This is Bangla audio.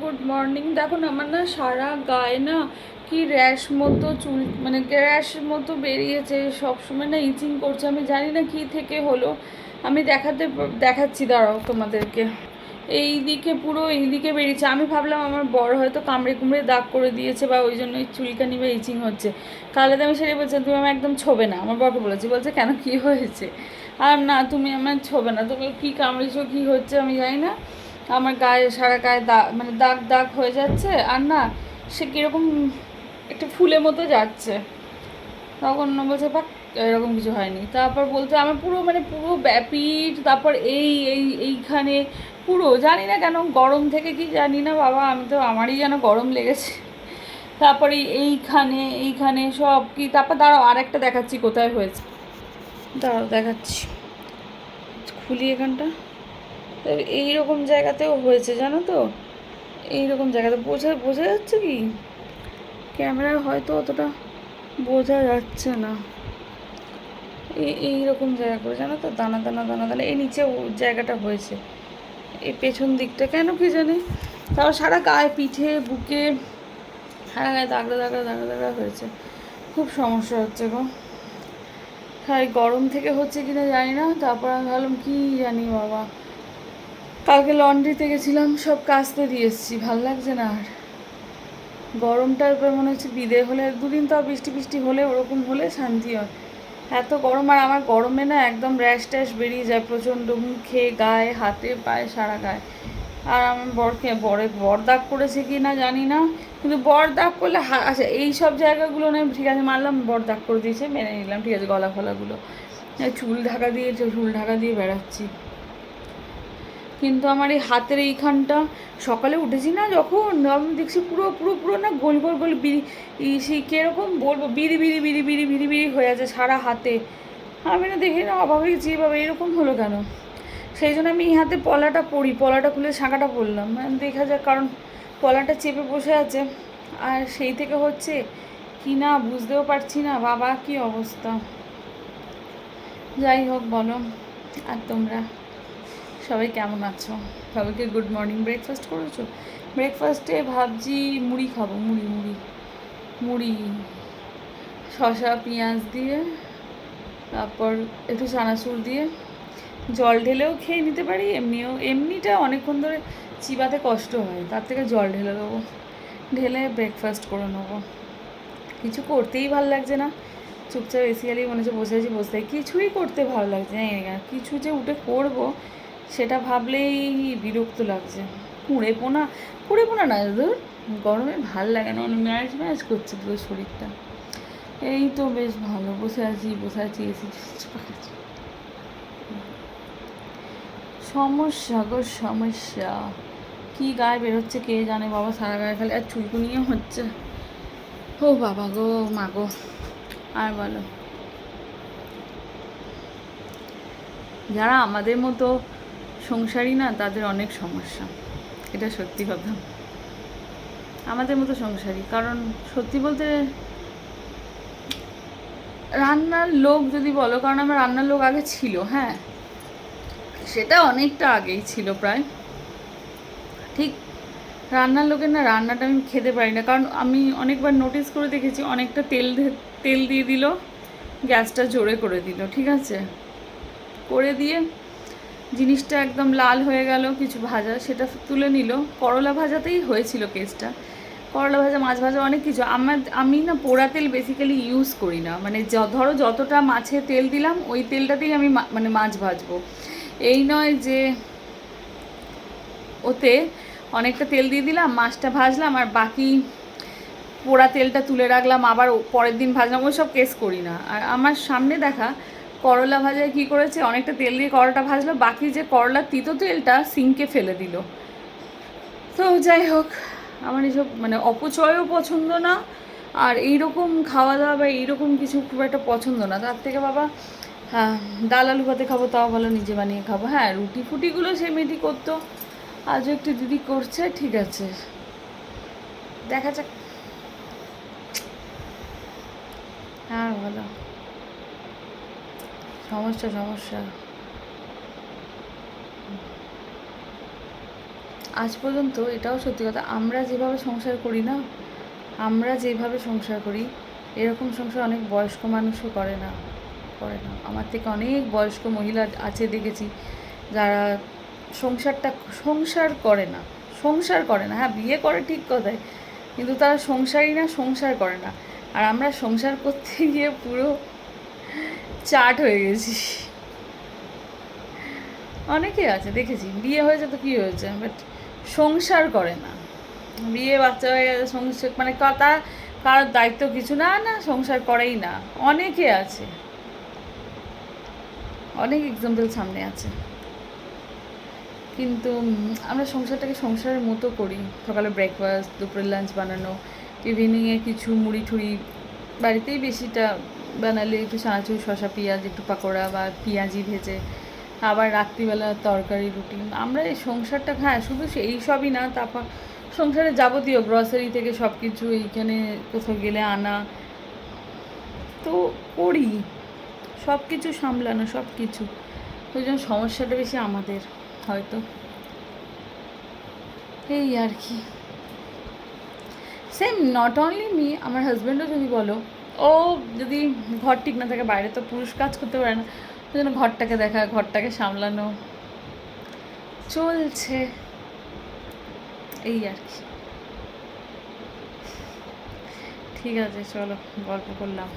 Good morning. দেখো না, আমার না সারা গায়ে না কি র্যাশ মতো চুল মানে র্যাশ মতো বেরিয়েছে, সবসময় না ইচিং করছে। আমি জানি না কি থেকে হলো। আমি দেখাতে, দেখাচ্ছি, দাঁড়াও তোমাদেরকে। এই দিকে পুরো এই দিকে বেরিয়েছে। আমি ভাবলাম আমার বড় হয়তো কামড়ে কুমড়ে দাগ করে দিয়েছে বা ওই জন্য চুলকানি বা ইচিং হচ্ছে। কালে তো আমি সেটাই বলছি তুমি আমার একদম ছোবে না। আমার বরকে বলেছি, বলছে, কেন? কি হয়েছে? আর না, তুমি আমার ছোবে না। তুমি কি কামড়েছো, কি হচ্ছে আমি জানি না। আমার গায়ে, সারা গায়ে দাগ মানে দাগ দাগ হয়ে যাচ্ছে আর না, সে কীরকম একটু ফুলের মতো যাচ্ছে। তখন বলছে বা এরকম কিছু হয়নি। তারপর বলতে আমার পুরো মানে পুরো ব্যাপিট তারপর এই এই, এইখানে, পুরো, জানি না কেন, গরম থেকে কি জানি না, বাবা, আমি তো, আমারই যেন গরম লেগেছে। তারপরে এইখানে এইখানে সব কি, তারপর দাঁড়াও, আরেকটা দেখাচ্ছি, কোথায় হয়েছে। দাঁড়াও, দেখাচ্ছি। খুলি এখানটা। তো এইরকম জায়গাতেও হয়েছে, জানো তো? এইরকম জায়গাতে বোঝা বোঝা যাচ্ছে কি? ক্যামেরায় হয়তো অতটা বোঝা যাচ্ছে না। এই, এইরকম জায়গা করে, জানো তো? দানা দানা দানা দানা, এই নিচে জায়গাটা হয়েছে। এই পেছন দিকটা কেন কি জানি? তারপর সারা গায়ে পিঠে, বুকে, সারা গায়ে দাগড়া দাগড়া দাগড়া দাগড়া হয়েছে। খুব সমস্যা হচ্ছে গো। হ্যাঁ গরম থেকে হচ্ছে কিনা জানি না, তারপর আমি ভাবলাম কী জানি বাবা। কালকে লন্ড্রিতে গেছিলাম, সব কাচতে দিয়ে এসেছি, ভালো লাগছে না আর। গরমটা এবার মনে হচ্ছে বিদে হলে, দুদিন তো বৃষ্টি বৃষ্টি হলে ওরকম হলে শান্তি হয়। এত গরম, আর আমার গরমে না একদম র্যাশ ট্যাশ বেরিয়ে যায়, প্রচণ্ড মুখে, গায়ে, হাতে, পায়ে, সারা গায়ে। আর আমার বরকে, বরে বর দাগ করেছে কি না জানি না, কিন্তু বর দাগ করলে আচ্ছা এই সব জায়গাগুলো না, ঠিক আছে, মারলাম বর দাগ করে দিয়েছে, মেনে নিলাম, ঠিক আছে, গলা ফলাগুলো। চুল ঢাকা দিয়ে, চুল ঢাকা দিয়ে বেড়াচ্ছি। কিন্তু আমার এই হাতের এইখানটা সকালে উঠেছি না যখন, আমি দেখছি পুরো পুরো পুরো না গোল গোল গোল বিড়ি সেই কীরকম বলব, বিড়ি বিড়ি বিড়ি বিড়ি বিড়ি বিড়ি হয়ে আছে সারা হাতে। আমি না দেখি না অভাবে বাবা এরকম হলো কেন? সেই জন্য আমি এই হাতে পলাটা পরি, পলাটা খুলে শাঁখাটা পরলাম। দেখা যাক, কারণ পলাটা চেপে বসে আছে। আর সেই থেকে হচ্ছে কি না বুঝতেও পারছি না, বাবা কি অবস্থা। যাই হোক বলো, আর তোমরা? সবাই কেমন আছো সবাইকে গুড মর্নিং ব্রেকফাস্ট করেছ ব্রেকফাস্টে ভাবছি মুড়ি খাব, মুড়ি মুড়ি মুড়ি, শসা, পেঁয়াজ দিয়ে, তারপর একটু চানাচুর দিয়ে, জল ঢেলেও খেয়ে নিতে পারি, এমনিও, এমনিটা অনেকক্ষণ ধরে চিবাতে কষ্ট হয়, তার থেকে জল ঢেলে দেবো, ঢেলে ব্রেকফাস্ট করে নেব কিছু করতেই ভালো লাগছে না, চুপচাপ এসিয়ালি মনে হচ্ছে বসে আছি, বসে কিছুই করতে ভালো লাগছে না। কিছু যে উঠে করব সেটা ভাবলেই বিরক্ত লাগছে। কুঁড়ে পোনা কুঁড়ে পোনা না, ধর, গরমে ভালো লাগে না অনেক ম্যাচ ম্যাচ করছে তোর শরীরটা। এই তো বেশ ভালো, বসে আছি বসে আছি এসি সমস্যা গো, সমস্যা। কি গায়ে বেরোচ্ছে কে জানে, বাবা সারা গায়ে খালি, আর চুলকুনিও হচ্ছে। ও বাবা গো, মা গো, আর বলো। যারা আমাদের মতো সংসারী না, তাদের অনেক সমস্যা। এটা সত্যি কথা। আমাদের মতো সংসারী, কারণ সত্যি বলতে রান্নার লোক যদি বলো, কারণ আমার রান্নার লোক আগে ছিল হ্যাঁ। সেটা অনেকটা আগেই ছিল প্রায়। ঠিক রান্নার লোকের না রান্নাটা আমি খেতে পারি না, কারণ আমি অনেকবার নোটিস করে দেখেছি, অনেকটা তেল তেল দিয়ে দিল, গ্যাসটা জোরে করে দিল, ঠিক আছে? করে দিয়ে জিনিসটা একদম লাল হয়ে গেল, কিছু ভাজা, সেটা তুলে নিল। করলা ভাজাতেই হয়েছিল কেসটা করলা ভাজা, মাছ ভাজা, অনেক কিছু। আমার, আমি না পোড়া তেল বেসিক্যালি ইউজ করি না। মানে ধরো যতটা মাছে তেল দিলাম, ওই তেলটাতেই আমি মানে মাছ ভাজবো। এই নয় যে ওতে অনেকটা তেল দিয়ে দিলাম, মাছটা ভাজলাম, আর বাকি পোড়া তেলটা তুলে রাখলাম, আবার পরের দিন ভাজলাম ওই সব কেস করি না। আর আমার সামনে দেখা করলা ভাজায় কি করেছে? অনেকটা তেল দিয়ে করলাটা ভাজলো, বাকি যে করলার তিতো তেলটা সিঙ্কে ফেলে দিল। তো যাই হোক, আমার এসব মানে অপচয়ও পছন্দ না, আর এইরকম খাওয়া দাওয়া বা এইরকম কিছু খুব একটা পছন্দ না। তার থেকে বাবা হ্যাঁ ডাল আলু ভাতে খাব, তাও ভালো নিজে বানিয়ে খাব। হ্যাঁ রুটি ফুটিগুলো সে মেয়েটি করতো, আজও একটু দিদি করছে, ঠিক আছে। দেখা যাক। হ্যাঁ ভালো। সমস্যা সমস্যা। আজ পর্যন্ত এটাও সত্যি কথা, আমরা যেভাবে সংসার করি না, আমরা যেভাবে সংসার করি, এরকম সংসার অনেক বয়স্ক মানুষও করে না করে না। আমার থেকে অনেক বয়স্ক মহিলা আছে দেখেছি, যারা সংসারটা, সংসার করে না, সংসার করে না। হ্যাঁ বিয়ে করে ঠিক কথাই, কিন্তু তারা সংসারই না, সংসার করে না। আর আমরা সংসার করতে গিয়ে পুরো চাট হয়ে গেছি। অনেকে আছে, দেখেছি। বিয়ে হয়েছে তো কী হয়েছে? বাট সংসার করে না। বিয়ে বাচ্চা হয়ে গেছে, সংসার মানে কা- তার কারোর দায়িত্ব কিছু না না, সংসার করেই না। অনেকে আছে। অনেক এক্সাম্পল সামনে আছে। কিন্তু আমরা সংসারটাকে সংসারের মতো করি। সকালে ব্রেকফাস্ট দুপুরে লাঞ্চ বানানো ইভিনিংয়ে কিছু মুড়ি ঠুড়ি বাড়িতেই বেশিটা বানালে একটু চানাচুর শশা পেঁয়াজ, একটু পাকোড়া বা পেঁয়াজি ভেজে, আবার রাত্রিবেলা তরকারি, রুটি। আমরা এই সংসারটা হ্যাঁ শুধু সেই সবই না, তারপর সংসারের যাবতীয় গ্রসারি থেকে সব কিছু এইখানে কোথাও গেলে আনা। তো করি। সব কিছু সামলানো সব কিছু ওই জন্য সমস্যাটা বেশি আমাদের, হয়তো। এই আর কি। সেম নট অনলি মি আমার হাজব্যান্ডও যদি বলো ও যদি ঘর ঠিক না থাকে বাইরে তো পুরুষ কাজ করতে পারে না ওই জন্য ঘরটাকে দেখা, ঘরটাকে সামলানো চলছে। এই আর কি। ঠিক আছে, চলো, গল্প করলাম।